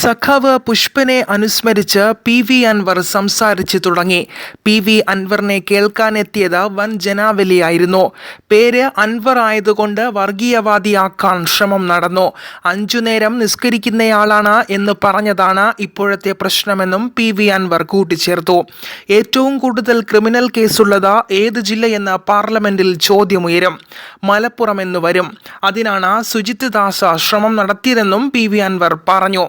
സഖാവ് പുഷ്പനെ അനുസ്മരിച്ച് P V Anwar സംസാരിച്ചു തുടങ്ങി. പി വി അൻവറിനെ കേൾക്കാനെത്തിയത് വൻ ജനാവലിയായിരുന്നു. പേര് അൻവർ ആയതുകൊണ്ട് വർഗീയവാദിയാക്കാൻ ശ്രമം നടന്നു. അഞ്ചു നേരം നിസ്കരിക്കുന്നയാളാണ് എന്ന് പറഞ്ഞതാണ് ഇപ്പോഴത്തെ പ്രശ്നമെന്നും പി വി അൻവർ കൂട്ടിച്ചേർത്തു. ഏറ്റവും കൂടുതൽ ക്രിമിനൽ കേസുള്ളത് ഏത് ജില്ലയെന്ന് പാർലമെന്റിൽ ചോദ്യമുയരും. മലപ്പുറം എന്ന് വരും. അതിനാണ് സുജിത് ദാസ ശ്രമം നടത്തിയതെന്നും പി വി അൻവർ പറഞ്ഞു.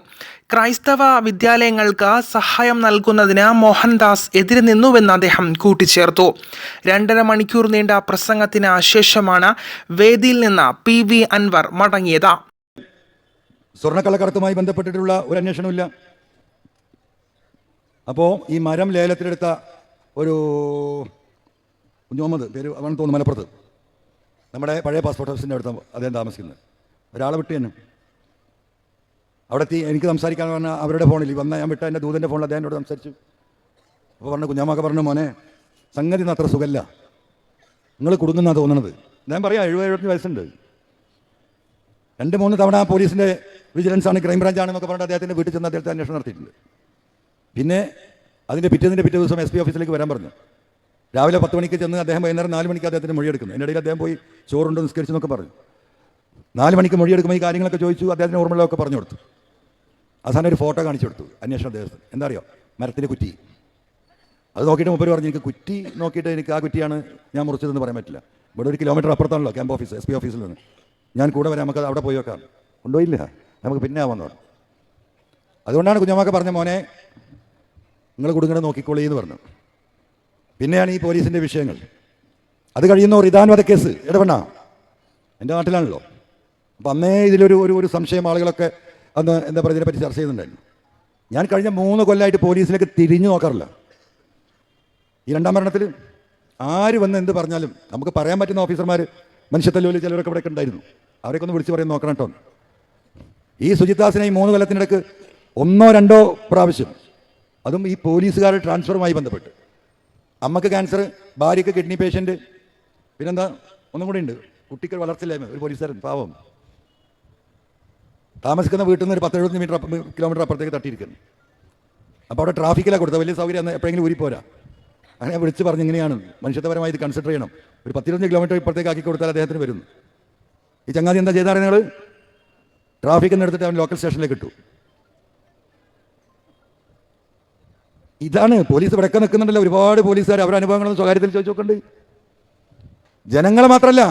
ക്രൈസ്തവ വിദ്യാലയങ്ങൾക്ക് സഹായം നൽകുന്നതിന് മോഹൻദാസ് എതിരെ നിന്നുവെന്ന് അദ്ദേഹം കൂട്ടിച്ചേർത്തു. രണ്ടര മണിക്കൂർ നീണ്ട പ്രസംഗത്തിന് ശേഷമാണ് വേദിയിൽ നിന്ന് പി വി അൻവർ മടങ്ങിയത്. സ്വർണക്കള്ളക്കടത്തുമായി ബന്ധപ്പെട്ടിട്ടുള്ള ഒരു അന്വേഷണമില്ല അപ്പോൾ ഈ മരം ലേലത്തിലെടുത്ത ഒരു കുഞ്ഞോമത് പേര് അവൻ തോന്നുന്നു മലപ്പുറത്ത്. നമ്മുടെ പഴയ പാസ്പോർട്ട് ഓഫീസിന്റെ അടുത്ത് അദ്ദേഹം താമസിക്കുന്നത്. ഒരാളെ വിട്ടു തന്നെ. അവിടെ എത്തി എനിക്ക് സംസാരിക്കാൻ പറഞ്ഞാൽ അവരുടെ ഫോണിൽ വന്നാൽ വന്ന ഞാൻ വിട്ട എന്റെ ദൂതന്റെ ഫോണിൽ അദ്ദേഹം എന്നോട് സംസാരിച്ചു. അപ്പോൾ പറഞ്ഞു കുഞ്ഞാമ്മക്ക് പറഞ്ഞു മോനെ സംഗതി അത്ര സുഖമല്ല നിങ്ങൾ കുടുങ്ങുന്നാണ് തോന്നണത്. ഞാൻ പറയാം എഴുപത് എഴുപത്തഞ്ച് വയസ്സുണ്ട്. രണ്ട് മൂന്ന് തവണ പോലീസിന്റെ വിജിലൻസ് ആണ് ക്രൈംബ്രാഞ്ച് ആണെന്നൊക്കെ പറഞ്ഞിട്ട് അദ്ദേഹത്തിന്റെ വീട്ടിൽ ചെന്ന് അദ്ദേഹത്തെ അന്വേഷണം നടത്തിയിട്ടുണ്ട്. പിന്നെ അതിന്റെ പിറ്റേതിന്റെ പിറ്റേ ദിവസം എസ് പി ഓഫീസിലേക്ക് വരാൻ പറഞ്ഞു. രാവിലെ പത്ത് മണിക്ക് ചെന്ന് അദ്ദേഹം വൈകുന്നേരം നാല് മണിക്ക് അദ്ദേഹത്തിന്റെ മൊഴിയെടുക്കുന്നു. എന്റെ ഇടയിൽ അദ്ദേഹം പോയി ചോറുണ്ട് നിസ്കരിച്ചു എന്നൊക്കെ പറഞ്ഞു. നാല് മണിക്ക് മൊഴിയെടുക്കുമ്പോൾ ഈ കാര്യങ്ങളൊക്കെ ചോദിച്ചു അദ്ദേഹത്തിന് ഓർമ്മകളൊക്കെ പറഞ്ഞു കൊടുത്തു. അവസാനം ഒരു ഫോട്ടോ കാണിച്ചു കൊടുത്തു അന്വേഷണ ഉദ്യോഗസ്ഥൻ. എന്താ അറിയോ മരത്തിന്റെ കുറ്റി. അത് നോക്കിയിട്ട് മുപ്പര് പറഞ്ഞു എനിക്ക് കുറ്റി നോക്കിയിട്ട് എനിക്ക് ആ കുറ്റിയാണ് ഞാൻ മുറിച്ചതെന്ന് പറയാൻ പറ്റില്ല. ഇവിടെ ഒരു കിലോമീറ്റർ അപ്പുറത്താണല്ലോ ക്യാമ്പ് ഓഫീസ് എസ് പി ഓഫീസിൽ നിന്ന്. ഞാൻ കൂടെ വരാം നമുക്ക് അവിടെ പോയി വെക്കാം. കൊണ്ടുപോയില്ല. നമുക്ക് പിന്നെ ആവാന്ന് പറഞ്ഞു. അതുകൊണ്ടാണ് കുഞ്ഞമ്മക്ക് പറഞ്ഞ മോനെ നിങ്ങൾ കുടുങ്ങനെ നോക്കിക്കോളി എന്ന് പറഞ്ഞു. പിന്നെയാണ് ഈ പോലീസിന്റെ വിഷയങ്ങൾ. അത് കഴിയുന്ന റിദാൻ കേസ്. ഇടപെണ്ണ എന്റെ നാട്ടിലാണല്ലോ. അപ്പം അന്നേ ഇതിലൊരു ഒരു ഒരു സംശയം ആളുകളൊക്കെ അന്ന് എന്താ പറയുക ഇതിനെപ്പറ്റി ചർച്ച ചെയ്യുന്നുണ്ടായിരുന്നു ഞാൻ കഴിഞ്ഞ മൂന്ന് കൊല്ലമായിട്ട് പോലീസിലേക്ക് തിരിഞ്ഞു നോക്കാറില്ല. ഈ രണ്ടാം മരണത്തിൽ ആര് വന്ന് എന്ത് പറഞ്ഞാലും നമുക്ക് പറയാൻ പറ്റുന്ന ഓഫീസർമാർ മനുഷ്യത്തല്ലോലി ചിലരൊക്കെ ഇവിടെ ഉണ്ടായിരുന്നു. അവരെയൊക്കെ ഒന്ന് വിളിച്ച് പറയാൻ നോക്കണം കേട്ടോ. ഈ സുജിത്ദാസിനെ ഈ മൂന്ന് കൊല്ലത്തിനിടക്ക് ഒന്നോ രണ്ടോ പ്രാവശ്യം അതും ഈ പോലീസുകാരുടെ ട്രാൻസ്ഫറുമായി ബന്ധപ്പെട്ട്. അമ്മയ്ക്ക് ക്യാൻസർ ഭാര്യയ്ക്ക് കിഡ്നി പേഷ്യന്റ് പിന്നെന്താ ഒന്നും കൂടി ഉണ്ട്. കുട്ടിക്ക് വളർച്ചയില്ലായ്മ ഒരു പോലീസുകാരൻ പാവം. താമസിക്കുന്ന വീട്ടിൽ നിന്ന് ഒരു പത്ത് എഴുപത് മീറ്റർ കിലോമീറ്റർ അപ്പുറത്തേക്ക് തട്ടിയിരിക്കുന്നു. അപ്പോൾ അവിടെ ട്രാഫിക്കിലാണ് കൊടുത്തത്. വലിയ സൗകര്യം എപ്പോഴെങ്കിലും ഊരിപ്പോരാ? അങ്ങനെ വിളിച്ച് പറഞ്ഞ് ഇങ്ങനെയാണ്. മനുഷ്യത്വപരമായി ഇത് കൺസിഡർ ചെയ്യണം. ഒരു പത്തിരുപത്തഞ്ച് കിലോമീറ്റർ ഇപ്പുറത്തേക്ക് ആക്കി കൊടുത്താൽ അദ്ദേഹത്തിന് വരുന്നു. ഈ ചങ്ങാതി എന്താ ചെയ്താൽ നിങ്ങൾ ട്രാഫിക്കിൽ നിന്ന് എടുത്തിട്ട് അവൻ ലോക്കൽ സ്റ്റേഷനിലേക്ക് ഇട്ടു. ഇതാണ് പോലീസ് വിടക്കം നിൽക്കുന്നുണ്ടല്ലോ. ഒരുപാട് പോലീസുകാർ അവരുടെ അനുഭവങ്ങളൊന്നും സ്വകാര്യത്തിൽ ചോദിച്ചു നോക്കണ്ട്. ജനങ്ങൾ മാത്രമല്ല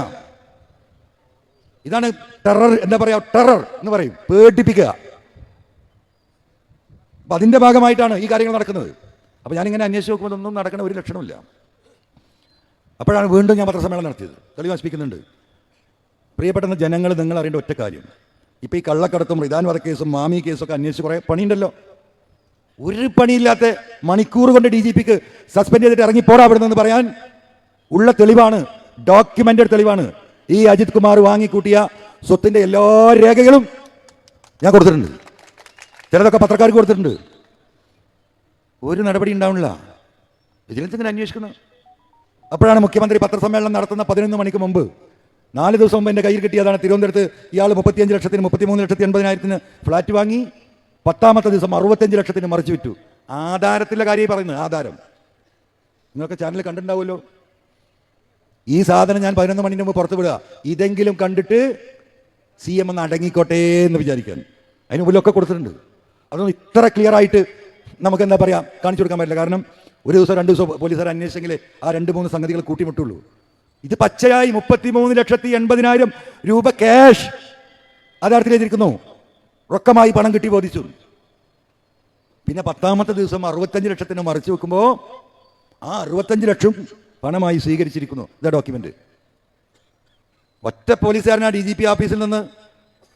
ഇതാണ് ടെറർ എന്താ പറയാ ടെറർ എന്ന് പറയും. പേടിപ്പിക്കുക. അപ്പൊ അതിന്റെ ഭാഗമായിട്ടാണ് ഈ കാര്യങ്ങൾ നടക്കുന്നത്. അപ്പൊ ഞാനിങ്ങനെ അന്വേഷിച്ച് നോക്കുമ്പോൾ ഒന്നും നടക്കുന്ന ഒരു ലക്ഷണമില്ല അപ്പോഴാണ് വീണ്ടും ഞാൻ പത്രസമ്മേളനം നടത്തിയത്. തെളിവ് നശിപ്പിക്കുന്നുണ്ട് പ്രിയപ്പെട്ട ജനങ്ങൾ നിങ്ങൾ അറിയേണ്ട ഒറ്റ കാര്യം. ഇപ്പൊ ഈ കള്ളക്കടത്തും റിദാൻ വധക്കേസും മാമി കേസൊക്കെ അന്വേഷിച്ച് കുറേ പണിയുണ്ടല്ലോ. ഒരു പണിയില്ലാത്ത മണിക്കൂർ കൊണ്ട് ഡി ജി പിക്ക് സസ്പെൻഡ് ചെയ്തിട്ട് ഇറങ്ങി പോരാ അവിടെ പറയാൻ ഉള്ള തെളിവാണ് ഡോക്യുമെന്റഡ് തെളിവാണ്. ഈ അജിത് കുമാർ വാങ്ങിക്കൂട്ടിയ സ്വത്തിന്റെ എല്ലാ രേഖകളും ഞാൻ കൊടുത്തിട്ടുണ്ട്. ചിലതൊക്കെ പത്രക്കാർക്ക് കൊടുത്തിട്ടുണ്ട്. ഒരു നടപടി ഉണ്ടാവുന്നില്ല വിജിലൻസ് ഇങ്ങനെ അന്വേഷിക്കുന്നത് അപ്പോഴാണ് മുഖ്യമന്ത്രി പത്രസമ്മേളനം നടത്തുന്ന പതിനൊന്ന് മണിക്ക് മുമ്പ് നാല് ദിവസം മുമ്പ് എന്റെ കയ്യിൽ കിട്ടിയതാണ് തിരുവനന്തപുരത്ത് ഇയാൾ മുപ്പത്തിയഞ്ച് ലക്ഷത്തിന് മുപ്പത്തിമൂന്ന് ലക്ഷത്തി എൺപതിനായിരത്തിന് ഫ്ലാറ്റ് വാങ്ങി പത്താമത്തെ ദിവസം അറുപത്തഞ്ച് ലക്ഷത്തിന് മറിച്ചു വിറ്റു. ആധാരത്തിലെ കാര്യമായി പറയുന്നത് ആധാരം. നിങ്ങൾക്ക് ചാനൽ കണ്ടിട്ടുണ്ടാവുമല്ലോ. ഈ സാധനം ഞാൻ പതിനൊന്ന് മണിന് മുമ്പ് പുറത്ത് വിടുക. ഇതെങ്കിലും കണ്ടിട്ട് സി എം ഒന്ന് അടങ്ങിക്കോട്ടെ എന്ന് വിചാരിക്കാൻ അതിന് മുമ്പിലൊക്കെ കൊടുത്തിട്ടുണ്ട്. അതൊന്നും ഇത്ര ക്ലിയർ ആയിട്ട് നമുക്ക് എന്താ പറയാ കാണിച്ചു കൊടുക്കാൻ പറ്റില്ല. കാരണം ഒരു ദിവസം രണ്ട് ദിവസം പോലീസുകാർ അന്വേഷിച്ചെങ്കിൽ ആ രണ്ട് മൂന്ന് സംഗതികൾ കൂട്ടിമുട്ടുള്ളൂ. ഇത് പച്ചയായി മുപ്പത്തിമൂന്ന് ലക്ഷത്തി എൺപതിനായിരം രൂപ ക്യാഷ് ആധാരത്തിൽ എഴുതിയിരിക്കുന്നു? റൊക്കമായി പണം കിട്ടി ബോധിച്ചു. പിന്നെ പത്താമത്തെ ദിവസം അറുപത്തഞ്ച് ലക്ഷത്തിന് മറിച്ചു വെക്കുമ്പോൾ ആ അറുപത്തഞ്ച് ലക്ഷം പണമായി സ്വീകരിച്ചിരിക്കുന്നു. ദ ഡോക്യുമെന്റ് ഒറ്റ പോലീസുകാരനാ ഡി ജി പി ഓഫീസിൽ നിന്ന്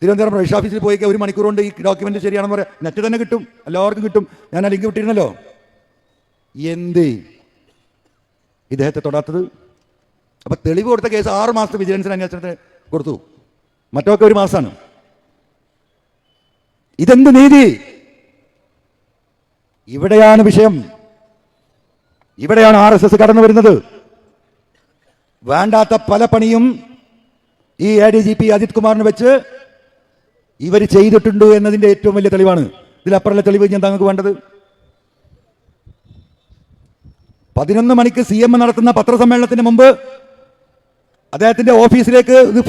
തിരുവനന്തപുരം പ്രവേശ ഓഫീസിൽ പോയി ഒരു മണിക്കൂർ കൊണ്ട് ഈ ഡോക്യുമെന്റ് ശരിയാണെന്ന് പറയാം. നെറ്റ് തന്നെ കിട്ടും. എല്ലാവർക്കും കിട്ടും. ഞാൻ ആ ലിങ്ക് വിട്ടിരുന്നല്ലോ. എന്ത്? ഇദ്ദേഹത്തെ തൊടാത്തത്? അപ്പൊ തെളിവ് കൊടുത്ത കേസ് ആറ് മാസത്തെ വിജിലൻസിന് അന്വേഷണത്തിന് കൊടുത്തു. മറ്റൊക്കെ ഒരു മാസമാണ് ഇതെന്ത് നീതി? ഇവിടെയാണ് വിഷയം. ഇവിടെയാണ് ആർ എസ് എസ് കടന്നു വരുന്നത്. വേണ്ടാത്ത പല പണിയും ഈ A D G P Ajith കുമാറിന് വെച്ച് ഇവർ ചെയ്തിട്ടുണ്ട് എന്നതിന്റെ ഏറ്റവും വലിയ തെളിവാണ്. ഇതിലപ്പുറമുള്ള തെളിവ് ഞാൻ താങ്കൾക്ക് വേണ്ടത്. പതിനൊന്ന് മണിക്ക് സി എം നടത്തുന്ന പത്രസമ്മേളനത്തിന് മുമ്പ് അദ്ദേഹത്തിന്റെ ഓഫീസിലേക്ക് ഇത്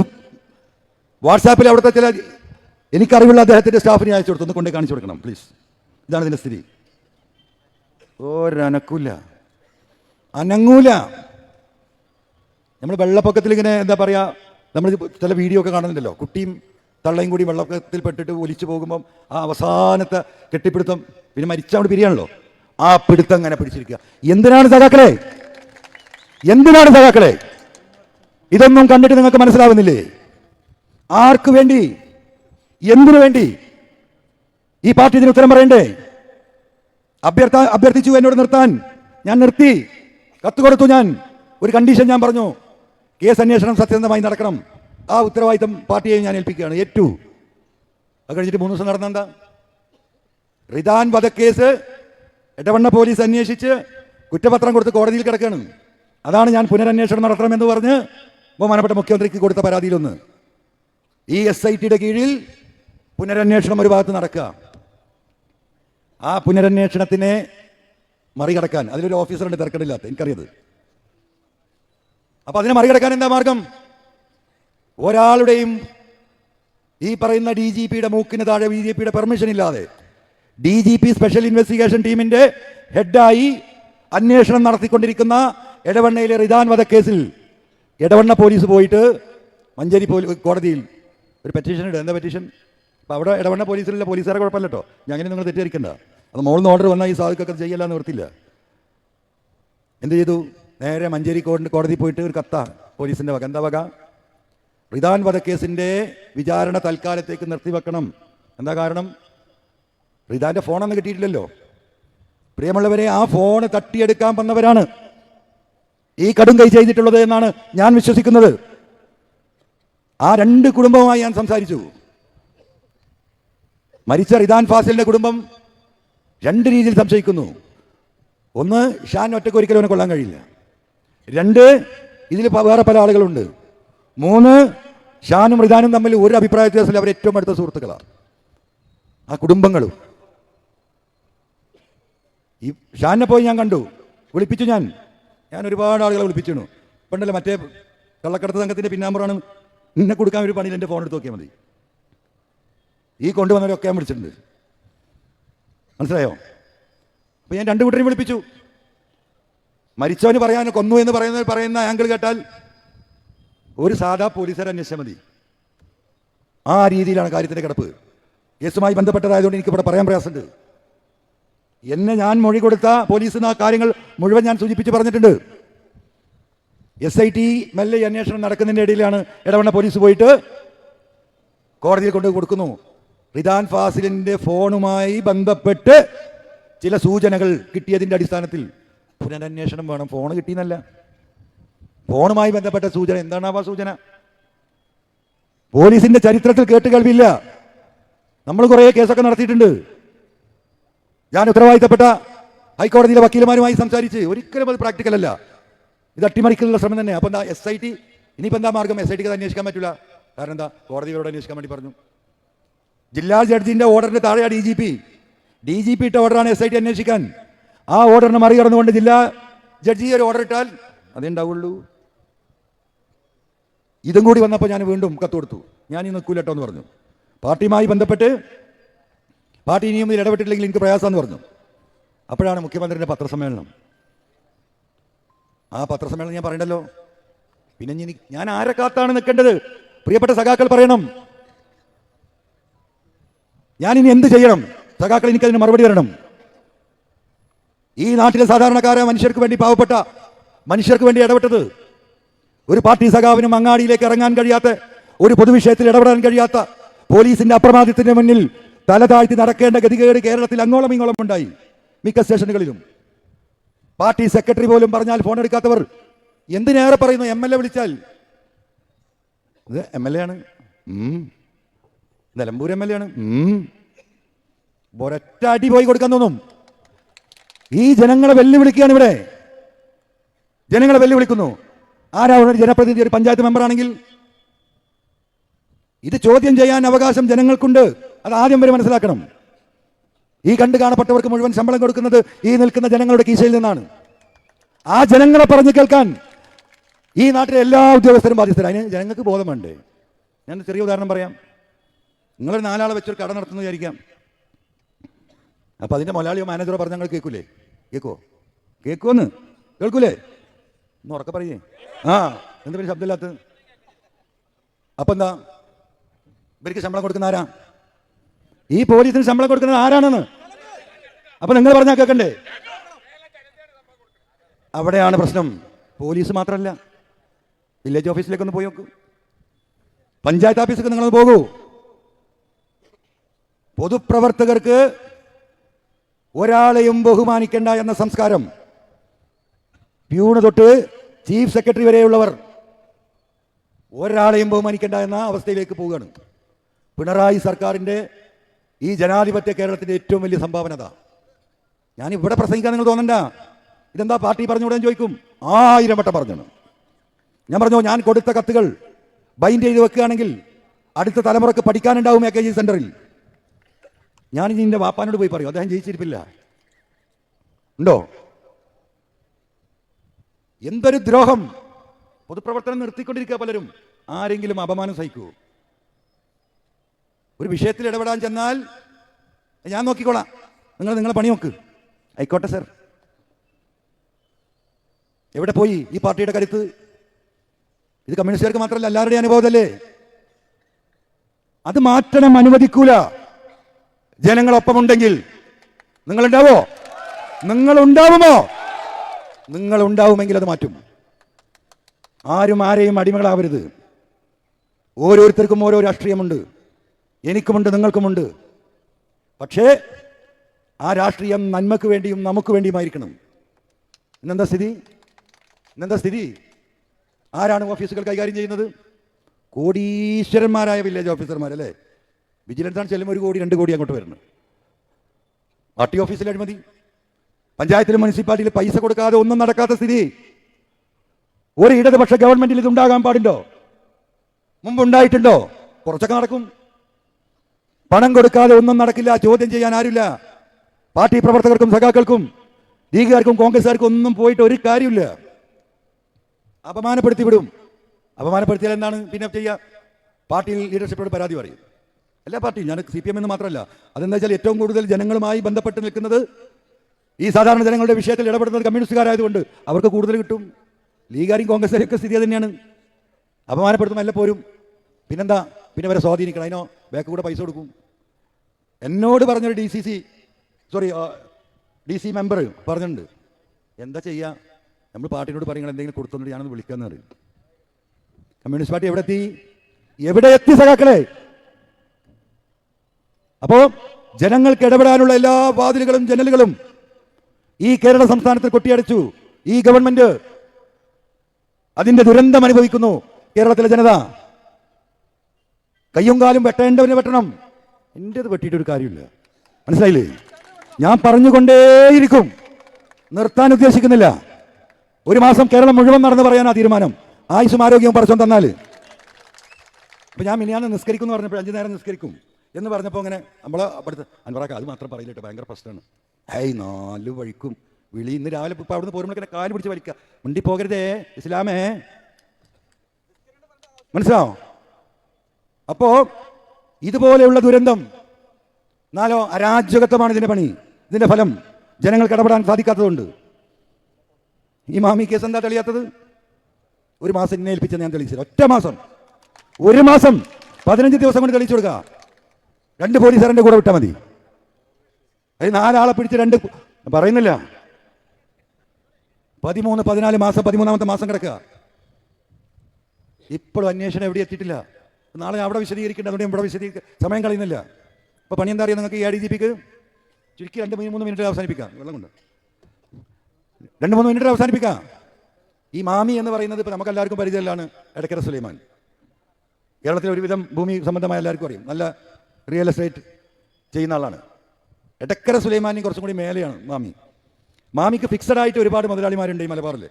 വാട്സാപ്പിൽ അവിടുത്തെ ചില എനിക്കറിവുള്ള അദ്ദേഹത്തിന്റെ സ്റ്റാഫിനെ അയച്ചു കൊടുത്തു. ഒന്ന് കൊണ്ടേ കാണിച്ചു കൊടുക്കണം പ്ലീസ് ഇതാണ് ഇതിന്റെ സ്ഥിതി. ഒരനക്കൂല അനങ്ങൂല. നമ്മൾ വെള്ളപ്പൊക്കത്തിൽ ഇങ്ങനെ എന്താ പറയുക നമ്മൾ ചില വീഡിയോ ഒക്കെ കാണുന്നുണ്ടല്ലോ. കുട്ടിയും തള്ളയും കൂടി വെള്ളപ്പൊക്കത്തിൽ പെട്ടിട്ട് ഒലിച്ചു പോകുമ്പം ആ അവസാനത്തെ കെട്ടിപ്പിടുത്തം പിന്നെ മരിച്ചവിടെ പിരിയാണല്ലോ. ആ പിടുത്തം അങ്ങനെ പിടിച്ചിരിക്കുക. എന്തിനാണ് സഖാക്കളെ? എന്തിനാണ് സഖാക്കളെ? ഇതൊന്നും കണ്ടിട്ട് നിങ്ങൾക്ക് മനസ്സിലാവുന്നില്ലേ? ആർക്ക് വേണ്ടി? എന്തിനു വേണ്ടി? ഈ പാർട്ടി ഇതിന് ഉത്തരം പറയണ്ടേ? അഭ്യർത്ഥ അഭ്യർത്ഥിച്ചു എന്നോട് നിർത്താൻ. ഞാൻ നിർത്തി. കത്ത് കൊടുത്തു ഞാൻ. ഒരു കണ്ടീഷൻ ഞാൻ പറഞ്ഞു. കേസ് അന്വേഷണം സത്യസന്ധമായി നടക്കണം. ആ ഉത്തരവാദിത്തം പാർട്ടിയെ ഞാൻ ഏൽപ്പിക്കുകയാണ്. ഏറ്റു. അത് കഴിഞ്ഞിട്ട് മൂന്ന് ദിവസം നടന്നെന്താ? റിദാൻ വധക്കേസ് ഇടവണ്ണ പോലീസ് അന്വേഷിച്ച് കുറ്റപത്രം കൊടുത്ത് കോടതിയിൽ കിടക്കുകയാണ്. അതാണ് ഞാൻ പുനരന്വേഷണം നടത്തണമെന്ന് പറഞ്ഞ് ബഹുമാനപ്പെട്ട മുഖ്യമന്ത്രിക്ക് കൊടുത്ത പരാതിയിലൊന്ന്. ഈ എസ് ഐ ടിയുടെ കീഴിൽ പുനരന്വേഷണം ഒരു ഭാഗത്ത് നടക്കുക. ആ പുനരന്വേഷണത്തിനെ മറികടക്കാൻ. അതിലൊരു ഓഫീസറുണ്ട് തിരക്കടില്ലാത്ത എനിക്കറിയത്. അപ്പൊ അതിനെ മറികടക്കാൻ എന്താ മാർഗം? ഒരാളുടെയും ഈ പറയുന്ന ഡി ജി പിയുടെ മൂക്കിന് താഴെ ബി ജെ പിയുടെ പെർമിഷൻ ഇല്ലാതെ D G P special investigation ടീമിന്റെ ഹെഡായി അന്വേഷണം നടത്തിക്കൊണ്ടിരിക്കുന്ന എടവണ്ണയിലെ റിദാൻ വധക്കേസിൽ എടവണ്ണ പോലീസ് പോയിട്ട് മഞ്ചേരി പോലീസ് കോടതിയിൽ ഒരു പെറ്റീഷൻ ഇടുക എന്താ പെറ്റീഷൻ അപ്പോൾ അവിടെ ഇടവണ്ണ പോലീസിലുള്ള പോലീസുകാരെ കുഴപ്പമില്ല കേട്ടോ അങ്ങനെ നിങ്ങൾ തെറ്റിദ്ധരിക്കണ്ട. അത് മോളിൽ നിന്ന് ഓർഡർ വന്നാൽ ഈ സാധുക്കൊക്കെ ചെയ്യല്ലാന്ന് നിർത്തില്ല എന്ത് ചെയ്തു? നേരെ മഞ്ചേരി കോടതി കോടതി പോയിട്ട് ഒരു കത്ത പോലീസിന്റെ വക. എന്താ വക? റിദാൻ വധക്കേസിന്റെ വിചാരണ തൽക്കാലത്തേക്ക് നിർത്തിവെക്കണം. എന്താ കാരണം? റിദാന്റെ ഫോണൊന്നും കിട്ടിയിട്ടില്ലല്ലോ. പ്രിയമുള്ളവരെ ആ ഫോൺ തട്ടിയെടുക്കാൻ വന്നവരാണ്. ഈ കടും കൈ ചെയ്തിട്ടുള്ളത് എന്നാണ് ഞാൻ വിശ്വസിക്കുന്നത്. ആ രണ്ട് കുടുംബവുമായി ഞാൻ സംസാരിച്ചു. മരിച്ച റിദാൻ ഫാസിലിന്റെ കുടുംബം രണ്ട് രീതിയിൽ സംശയിക്കുന്നു. ഒന്ന് ഷാൻ ഒറ്റയ്ക്ക് ഒരിക്കലും അവനെ കൊള്ളാൻ കഴിയില്ല. രണ്ട് ഇതിൽ വേറെ പല ആളുകളുണ്ട്. മൂന്ന് ഷാനും റിദാനും തമ്മിൽ ഒരു അഭിപ്രായ വ്യത്യാസമില്ല. അവർ ഏറ്റവും അടുത്ത സുഹൃത്തുക്കളാണ് ആ കുടുംബങ്ങളും. ഈ ഷാനെ പോയി ഞാൻ കണ്ടു. വിളിപ്പിച്ചു ഞാൻ. ഞാൻ ഒരുപാട് ആളുകളെ വിളിപ്പിച്ചു പണ്ടല്ലേ മറ്റേ കള്ളക്കടത്ത് സംഘത്തിന്റെ പിന്നാമ്പറാണ് നിന്നെ കൊടുക്കാൻ ഒരു പണിയിൽ എന്റെ ഫോൺ എടുത്ത് നോക്കിയാൽ മതി. ഈ കൊണ്ടുവന്നവരൊക്കെ ഞാൻ വിളിച്ചിട്ടുണ്ട്. മനസ്സിലായോ? അപ്പൊ ഞാൻ രണ്ടു കൂട്ടരെയും വിളിപ്പിച്ചു. മരിച്ചവന് പറയാൻ കൊന്നു എന്ന് പറയുന്ന പറയുന്ന ആംഗിൾ കേട്ടാൽ ഒരു സാധാ പോലീസുകാരെ അന്വേഷിച്ചാൽ മതി. ആ രീതിയിലാണ് കാര്യത്തിന്റെ കിടപ്പ്. കേസുമായി ബന്ധപ്പെട്ടതായതുകൊണ്ട് എനിക്ക് ഇവിടെ പറയാൻ പ്രയാസമുണ്ട്. എന്നെ ഞാൻ മൊഴി കൊടുത്ത പോലീസിന് ആ കാര്യങ്ങൾ മുഴുവൻ ഞാൻ സൂചിപ്പിച്ച് പറഞ്ഞിട്ടുണ്ട്. എസ് ഐ ടി മെല്ലെ അന്വേഷണം നടക്കുന്നതിന്റെ ഇടയിലാണ് ഇടവണ്ണ പോലീസ് പോയിട്ട് കോടതിയിൽ കൊണ്ട് കൊടുക്കുന്നു. റിദാൻ ഫാസിലിന്റെ ഫോണുമായി ബന്ധപ്പെട്ട് ചില സൂചനകൾ കിട്ടിയതിന്റെ അടിസ്ഥാനത്തിൽ. പുനരന്വേഷണം വേണം. ഫോൺ കിട്ടിയെന്നല്ല. ഫോണുമായി ബന്ധപ്പെട്ട സൂചന. എന്താണ് ആ സൂചന? പോലീസിന്റെ ചരിത്രത്തിൽ കേട്ട് കേൾവില്ല നമ്മൾ കുറേ കേസൊക്കെ നടത്തിയിട്ടുണ്ട്. ഞാൻ ഉത്തരവാദിത്തപ്പെട്ട ഹൈക്കോടതിയിലെ വക്കീലമാരുമായി സംസാരിച്ച് ഒരിക്കലും അത് പ്രാക്ടിക്കൽ അല്ല. ഇത് അട്ടിമറിക്കലുള്ള ശ്രമം തന്നെ. അപ്പം എന്താ എസ് ഐ ടി ഇനിയിപ്പോൾ എന്താ മാർഗം? എസ് ഐ ടിക്ക് അന്വേഷിക്കാൻ പറ്റില്ല കാരണം എന്താ? കോടതിയോട് അന്വേഷിക്കാൻ വേണ്ടി പറഞ്ഞു. ജില്ലാ ജഡ്ജിന്റെ ഓർഡറിന്റെ താഴെയാണ് D G P D G P ഇട്ട ഓർഡറാണ് എസ് ഐ ടി അന്വേഷിക്കാൻ. ആ ഓർഡറിനെ മറികടന്നുകൊണ്ട് ജില്ലാ ജഡ്ജി ഒരു ഓർഡർ ഇട്ടാൽ അതേ ഉണ്ടാവുള്ളൂ. ഇതും കൂടി വന്നപ്പോൾ ഞാൻ വീണ്ടും കത്ത് കൊടുത്തു. ഞാൻ ഈ കൂലട്ടോ എന്ന് പറഞ്ഞു. പാർട്ടിയുമായി ബന്ധപ്പെട്ട് പാർട്ടി ഇനിയും ഇതിൽ ഇടപെട്ടില്ലെങ്കിൽ എനിക്ക് പ്രയാസമെന്ന് പറഞ്ഞു. അപ്പോഴാണ് മുഖ്യമന്ത്രിയുടെ പത്രസമ്മേളനം. ആ പത്രസമ്മേളനം ഞാൻ പറയണ്ടല്ലോ? പിന്നെ ഞാൻ ആരെ കാത്താണ് നിൽക്കേണ്ടത്? പ്രിയപ്പെട്ട സഖാക്കൾ പറയണം. ഞാനിനി എന്ത് ചെയ്യണം? സഖാക്കൾ എനിക്കതിന് മറുപടി തരണം. ഈ നാട്ടിലെ സാധാരണക്കാരെ മനുഷ്യർക്ക് വേണ്ടി പാവപ്പെട്ട മനുഷ്യർക്ക് വേണ്ടി ഇടപെട്ടത് ഒരു പാർട്ടി സഖാവിനും അങ്ങാടിയിലേക്ക് ഇറങ്ങാൻ കഴിയാത്ത ഒരു പൊതുവിഷയത്തിൽ ഇടപെടാൻ കഴിയാത്ത പോലീസിന്റെ അപ്രമാദത്തിന്റെ മുന്നിൽ തല താഴ്ത്തി നടക്കേണ്ട ഗതികേട് കേരളത്തിൽ അങ്ങോളം ഇങ്ങോളം ഉണ്ടായി മിക്ക സ്റ്റേഷനുകളിലും. പാർട്ടി സെക്രട്ടറി പോലും പറഞ്ഞാൽ ഫോൺ എടുക്കാത്തവർ എന്തിനേറെ പറയുന്നു? എം എൽ എ വിളിച്ചാൽ. ഇത് എം എൽ എ ആണ്. നിലമ്പൂർ എം എൽ എ ആണ്. ഒരൊറ്റ അടി പോയി കൊടുക്കാൻ തോന്നും. ഈ ജനങ്ങളെ വെല്ലുവിളിക്കുകയാണ് ഇവിടെ. ജനങ്ങളെ വെല്ലുവിളിക്കുന്നു. ആരാ ഒരു ജനപ്രതിനിധി ഒരു പഞ്ചായത്ത് മെമ്പറാണെങ്കിൽ? ഇത് ചോദ്യം ചെയ്യാൻ അവകാശം ജനങ്ങൾക്കുണ്ട്. അത് ആദ്യം വരെ മനസ്സിലാക്കണം. ഈ കണ്ടു കാണപ്പെട്ടവർക്ക് മുഴുവൻ ശമ്പളം കൊടുക്കുന്നത് ഈ നിൽക്കുന്ന ജനങ്ങളുടെ കീശയിൽ നിന്നാണ്. ആ ജനങ്ങളെ പറഞ്ഞു കേൾക്കാൻ ഈ നാട്ടിലെ എല്ലാ ഉദ്യോഗസ്ഥരും ബാധ്യസ്ഥരാണ്. അതിന് ജനങ്ങൾക്ക് ബോധം വേണ്ടേ ഞാൻ ചെറിയ ഉദാഹരണം പറയാം. നിങ്ങളൊരു നാലാളെ വെച്ചൊരു കട നടത്തുന്നു വിചാരിക്കാം. അപ്പോൾ അതിന്റെ മലയാളിയോ മാനേജറോ പറഞ്ഞ ഞങ്ങൾ കേൾക്കൂലേ? കേൾക്കുമോ കേൾക്കുമെന്ന് കേൾക്കൂലേ? ഒന്ന് ഉറക്കെ പറയേ. ആ എന്താ പേര് ശബ്ദമില്ലാത്ത അപ്പം എന്താ? ഇവർക്ക് ശമ്പളം കൊടുക്കുന്ന ആരാ? ഈ പോലീസിന് ശമ്പളം കൊടുക്കുന്നത് ആരാണെന്ന്? അപ്പൊ നിങ്ങൾ പറഞ്ഞാൽ കേൾക്കണ്ടേ? അവിടെയാണ് പ്രശ്നം. പോലീസ് മാത്രമല്ല വില്ലേജ് ഓഫീസിലേക്കൊന്ന് പോയി നോക്കൂ. പഞ്ചായത്ത് ഓഫീസിലേക്ക് നിങ്ങളൊന്ന് പോകൂ. പൊതുപ്രവർത്തകർക്ക് ഒരാളെയും ബഹുമാനിക്കേണ്ട എന്ന സംസ്കാരം. പ്യൂണ് തൊട്ട് ചീഫ് സെക്രട്ടറി വരെയുള്ളവർ ഒരാളെയും ബഹുമാനിക്കേണ്ട എന്ന അവസ്ഥയിലേക്ക് പോവുകയാണ്. പിണറായി സർക്കാരിന്റെ ഈ ജനാധിപത്യ കേരളത്തിന്റെ ഏറ്റവും വലിയ സംഭാവന അതാ. ഞാൻ ഇവിടെ പ്രസംഗിക്കാൻ നിങ്ങൾ തോന്നണ്ട. ഇതെന്താ പാർട്ടി പറഞ്ഞുകൂടെ ചോദിക്കും. ആയിരം വട്ടം പറഞ്ഞു ഞാൻ പറഞ്ഞു ഞാൻ കൊടുത്ത കത്തുകൾ ബൈൻഡ് ചെയ്ത് വെക്കുകയാണെങ്കിൽ അടുത്ത തലമുറയ്ക്ക് പഠിക്കാനുണ്ടാവും എ കെ ജി സെന്ററിൽ. ഞാൻ ഇനി എന്റെ വാപ്പാനോട് പോയി പറയും. അദ്ദേഹം ജയിച്ചിരിപ്പില്ല. ഉണ്ടോ? എന്തൊരു ദ്രോഹം. പൊതുപ്രവർത്തനം നിർത്തിക്കൊണ്ടിരിക്കുക പലരും. ആരെങ്കിലും അപമാനം സഹിക്കൂ. ഒരു വിഷയത്തിൽ ഇടപെടാൻ ചെന്നാൽ ഞാൻ നോക്കിക്കോളാം. നിങ്ങൾ നിങ്ങളെ പണി നോക്ക്. ആയിക്കോട്ടെ സർ. എവിടെ പോയി ഈ പാർട്ടിയുടെ കരുത്ത്? ഇത് കമ്മ്യൂണിസ്റ്റുകാർക്ക് മാത്രമല്ല എല്ലാവരുടെയും അനുഭവമല്ലേ അത് മാറ്റണം അനുവദിക്കൂല. ജനങ്ങളൊപ്പമുണ്ടെങ്കിൽ ഉണ്ടാവുമോ നിങ്ങൾ ഉണ്ടാവുമെങ്കിൽ അത് മാറ്റും. ആരും ആരെയും അടിമകളാവരുത്. ഓരോരുത്തർക്കും ഓരോ രാഷ്ട്രീയമുണ്ട്. എനിക്കുമുണ്ട് നിങ്ങൾക്കുമുണ്ട്. പക്ഷേ ആ രാഷ്ട്രീയം നന്മക്ക് വേണ്ടിയും നമുക്ക് വേണ്ടിയുമായിരിക്കണം. ഇന്നെന്താ സ്ഥിതി? ഇന്നെന്താ സ്ഥിതി? ആരാണ് ഓഫീസുകൾ കൈകാര്യം ചെയ്യുന്നത്? കോടീശ്വരന്മാരായ വില്ലേജ് ഓഫീസർമാർ അല്ലേ വിജിലൻസാണ് ചെല്ലുമ്പോൾ ഒരു കോടി രണ്ട് കോടി അങ്ങോട്ട് വരുന്നത്. പാർട്ടി ഓഫീസിലെ അഴിമതി. പഞ്ചായത്തിലും മുനിസിപ്പാലിറ്റിയിൽ പൈസ കൊടുക്കാതെ ഒന്നും നടക്കാത്ത സ്ഥിതി. ഒരു ഇടതുപക്ഷ ഗവൺമെന്റിൽ ഇതുണ്ടാകാൻ പാടുണ്ടോ മുമ്പ് ഉണ്ടായിട്ടുണ്ടോ കുറച്ചൊക്കെ നടക്കും. പണം കൊടുക്കാതെ ഒന്നും നടക്കില്ല ചോദ്യം ചെയ്യാൻ ആരുമില്ല. പാർട്ടി പ്രവർത്തകർക്കും സഖാക്കൾക്കും ലീഗുകാർക്കും കോൺഗ്രസ്സുകാർക്കും ഒന്നും പോയിട്ട് ഒരു കാര്യമില്ല അപമാനപ്പെടുത്തി വിടും അപമാനപ്പെടുത്തിയാൽ എന്താണ് പിന്നെ ചെയ്യുക പാർട്ടിയിൽ ലീഡർഷിപ്പിനോട് പരാതി പറയും. എല്ലാ പാർട്ടിയും ഞാൻ സി പി എം എന്ന് മാത്രമല്ല. അതെന്താ വെച്ചാൽ ഏറ്റവും കൂടുതൽ ജനങ്ങളുമായി ബന്ധപ്പെട്ട് നിൽക്കുന്നത് ഈ സാധാരണ ജനങ്ങളുടെ വിഷയത്തിൽ ഇടപെടുന്നത് കമ്മ്യൂണിസ്റ്റുകാരായതുകൊണ്ട് അവർക്ക് കൂടുതൽ കിട്ടും. ലീഗാരും കോൺഗ്രസ്സുകാരും ഒക്കെ സ്ഥിതി തന്നെയാണ് അപമാനപ്പെടുത്തും അല്ല പോരും. പിന്നെന്താ? പിന്നെ വരെ സ്വാധീനിക്കണം. അതിനോ ബാക്ക് കൂടെ പൈസ കൊടുക്കും. എന്നോട് പറഞ്ഞൊരു D C C sorry D C member പറഞ്ഞിട്ടുണ്ട്. എന്താ ചെയ്യുക നമ്മൾ പാർട്ടിനോട് പറയുന്നത് എന്തെങ്കിലും കൊടുത്തുകൊണ്ട് ഞാനൊന്ന് വിളിക്കാമെന്ന് പറയും. കമ്മ്യൂണിസ്റ്റ് പാർട്ടി എവിടെ എത്തി? എവിടെ എത്തി സഖാക്കളെ? അപ്പോ ജനങ്ങൾക്ക് ഇടപെടാനുള്ള എല്ലാ വാതിലുകളും ജനലുകളും ഈ കേരള സംസ്ഥാനത്തിൽ കൊട്ടിയടച്ചു. ഈ ഗവൺമെന്റ് അതിന്റെ ദുരന്തം അനുഭവിക്കുന്നു കേരളത്തിലെ ജനത. കയ്യും കാലും വെട്ടേണ്ടവന് വെട്ടണം. എന്റെത് വെട്ടിയിട്ട് ഒരു കാര്യമില്ല. മനസ്സിലായില്ലേ? ഞാൻ പറഞ്ഞുകൊണ്ടേയിരിക്കും. നിർത്താൻ ഉദ്ദേശിക്കുന്നില്ല. ഒരു മാസം കേരളം മുഴുവൻ നടന്ന് പറയാനാ തീരുമാനം. ആയുസും ആരോഗ്യവും പറച്ചോൻ തന്നാൽ അപ്പൊ ഞാൻ മിനിയാന്ന് നിസ്കരിക്കും എന്ന് പറഞ്ഞപ്പോൾ അഞ്ചു നേരം നിസ്കരിക്കും. എന്ന് പറഞ്ഞപ്പോൾ അങ്ങനെ നമ്മൾ അവിടുത്തെ അൻവറാക്ക അത് മാത്രം പറയില്ല കേട്ടോ ഭയങ്കര പ്രശ്നമാണ് ഹേയ് നാല് വഴിക്കും. വിളി ഇന്ന് രാവിലെ ഇപ്പം അവിടുന്ന് പോരുമ്പോഴേക്കും കാൽ പിടിച്ച് വലിക്കുക മുണ്ടി പോകരുതേ ഇസ്ലാമേ. മനസ്സിലാവോ അപ്പോ ഇതുപോലെയുള്ള ദുരന്തം എന്നാലോ അരാജകത്വമാണ് ഇതിന്റെ പണി ഇതിന്റെ ഫലം. ജനങ്ങൾ ഇടപെടാൻ സാധിക്കാത്തതുകൊണ്ട് ഈ മാമി കേസ് എന്താ തെളിയാത്തത്? ഒരു മാസം ഏൽപ്പിച്ച ഞാൻ തെളിയിച്ചത് ഒറ്റ മാസം. ഒരു മാസം പതിനഞ്ച് ദിവസം കൊണ്ട് തെളിയിച്ചു കൊടുക്കുക രണ്ട് പോലീസുകാരന്റെ കൂടെ വിട്ടാൽ മതി. അത് നാലാളെ പിടിച്ച് രണ്ട് പറയുന്നില്ല. പതിമൂന്ന് പതിനാല് മാസം പതിമൂന്നാമത്തെ മാസം കിടക്കുക. ഇപ്പോഴും അന്വേഷണം എവിടെ എത്തിയിട്ടില്ല. നാളെ അവിടെ വിശദീകരിക്കേണ്ട അതുകൊണ്ട് ഇവിടെ വിശദീകരിക്ക സമയം കളയുന്നില്ല. അപ്പോൾ പണി എന്താ അറിയാം നിങ്ങൾക്ക് ഈ ഐ ഡി ജി പിക്ക്? ചുരുക്കി രണ്ട് മൂന്ന് മൂന്ന് മിനിറ്റ് അവസാനിപ്പിക്കാം. വെള്ളം കൊണ്ട്. രണ്ട് മൂന്ന് മിനിറ്റ് അവസാനിപ്പിക്കാം. ഈ മാമി എന്ന് പറയുന്നത് ഇപ്പോൾ നമുക്ക് എല്ലാവർക്കും പരിചയമല്ലാണ് എടക്കര സുലൈമാൻ. കേരളത്തിലെ ഒരുവിധം ഭൂമി സംബന്ധമായ എല്ലാവർക്കും അറിയും. നല്ല റിയൽ എസ്റ്റേറ്റ് ചെയ്യുന്ന ആളാണ്. എടക്കര സുലൈമാനി കുറച്ചും കൂടി മേലെയാണ് മാമി. മാമിക്ക് ഫിക്സഡ് ആയിട്ട് ഒരുപാട് മുതലാളിമാരുണ്ട് ഈ മലബാറിൽ.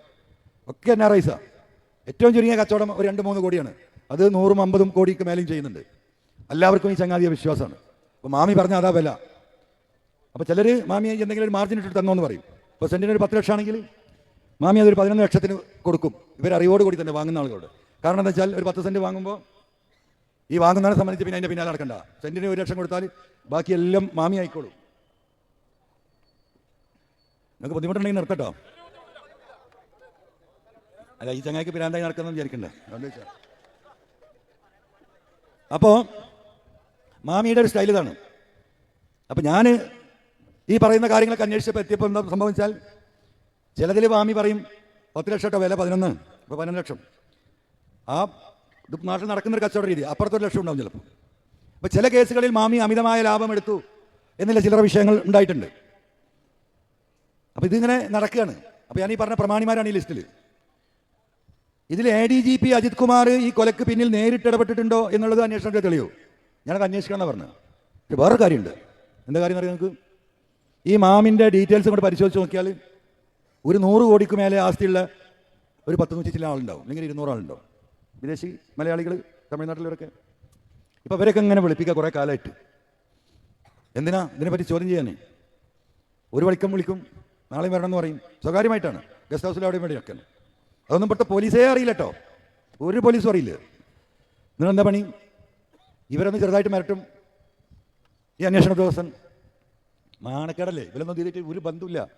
ഒക്കെ എന്നാ റൈസാ? ഏറ്റവും ചുരുങ്ങിയ കച്ചവടം ഒരു രണ്ട് മൂന്ന് കോടിയാണ്. അത് നൂറും അമ്പതും കോടിക്ക് മേലെയും ചെയ്യുന്നുണ്ട്. എല്ലാവർക്കും ഈ ചങ്ങാതിയെ വിശ്വാസമാണ്. അപ്പോൾ മാമി പറഞ്ഞ അതാ വില. അപ്പോൾ ചിലർ മാമി എന്തെങ്കിലും ഒരു മാർജിൻ ഇട്ടിട്ട് തന്നോന്ന് പറയും. ഇപ്പോൾ സെന്റിന് ഒരു പത്ത് ലക്ഷം ആണെങ്കിൽ മാമി അതൊരു പതിനൊന്ന് ലക്ഷത്തിന് കൊടുക്കും. ഇവർ അറിവോട് കൂടി തന്നെ വാങ്ങുന്ന ആളുകളോട്. കാരണം എന്താ വെച്ചാൽ ഒരു പത്ത് സെന്റ് വാങ്ങുമ്പോൾ ഈ വാങ്ങുന്നതിനെ സംബന്ധിച്ച് പിന്നെ അതിന്റെ പിന്നാലെ നടക്കണ്ട. സെന്റിന് ഒരു ലക്ഷം കൊടുത്താൽ ബാക്കിയെല്ലാം മാമി ആയിക്കോളും. നിങ്ങൾക്ക് ബുദ്ധിമുട്ടുണ്ടെങ്കിൽ നിർത്തട്ടോ. അല്ല ഈ ചങ്ങായിക്ക് പിരാന്തായി നടക്കുന്നത് വിചാരിക്കണ്ടേ? അതുകൊണ്ട് വെച്ചാൽ അപ്പോൾ മാമിയുടെ ഒരു സ്റ്റൈൽ ഇതാണ് അപ്പോൾ ഞാൻ ഈ പറയുന്ന കാര്യങ്ങളൊക്കെ അന്വേഷിച്ചപ്പോൾ എത്തിയപ്പോൾ എന്താ സംഭവിച്ചാൽ ചിലതിൽ മാമി പറയും പത്ത് ലക്ഷം കേട്ടോ വില പതിനൊന്ന് ഇപ്പോൾ പതിനൊന്ന് ലക്ഷം. ആ ഇത് നാട്ടിൽ നടക്കുന്നൊരു കച്ചവട രീതി. അപ്പുറത്തൊരു ലക്ഷം ഉണ്ടാവും ചിലപ്പോൾ അപ്പോൾ ചില കേസുകളിൽ മാമി അമിതമായ ലാഭം എടുത്തു എന്നുള്ള ചിലർ വിഷയങ്ങൾ ഉണ്ടായിട്ടുണ്ട്. അപ്പോൾ ഇതിങ്ങനെ നടക്കുകയാണ്. അപ്പോൾ ഞാൻ ഈ പറഞ്ഞ പ്രമാണിമാരാണ് ഈ ലിസ്റ്റിൽ ഇതിൽ A D G P Ajith Kumar ഈ കൊലക്ക് പിന്നിൽ നേരിട്ട് ഇടപെട്ടിട്ടുണ്ടോ എന്നുള്ളത് അന്വേഷണത്തിൽ തെളിയോ. ഞാനത് അന്വേഷിക്കണം എന്നാണ് പറഞ്ഞത്. പക്ഷെ വേറൊരു കാര്യമുണ്ട്. എന്താ കാര്യം അറിയാം നിങ്ങൾക്ക്? ഈ മാമിന്റെ ഡീറ്റെയിൽസ് കൂടെ പരിശോധിച്ച് നോക്കിയാൽ ഒരു നൂറ് കോടിക്ക് മേലെ ആസ്തിയുള്ള ഒരു പത്ത് നൂറ്റി ചില ആളുണ്ടാവും. അല്ലെങ്കിൽ ഇരുന്നൂറ് ആളുണ്ടാവും. വിദേശി മലയാളികൾ തമിഴ്നാട്ടിലവരൊക്കെ ഇപ്പം അവരൊക്കെ ഇങ്ങനെ വിളിപ്പിക്കുക കുറേ കാലമായിട്ട് എന്തിനാ ഇതിനെപ്പറ്റി ചോദ്യം ചെയ്യാനേ? ഒരു വഴിക്കും വിളിക്കും നാളെ വരണം എന്ന് പറയും. സ്വകാര്യമായിട്ടാണ്. ഗസ്റ്റ് ഹൗസിൽ അവിടെയും വെക്കണം അതൊന്നും പെട്ട പോലീസേ അറിയില്ല കേട്ടോ. ഒരു പോലീസും അറിയില്ല. നിങ്ങളെന്താ പണി? ഇവരൊന്ന് ചെറുതായിട്ട് മരട്ടും. ഈ അന്വേഷണ ഉദ്യോഗസ്ഥൻ. മാണക്കേടല്ലേ ഇവരൊന്നും ചെയ്തിട്ട് ഒരു ബന്ധമില്ല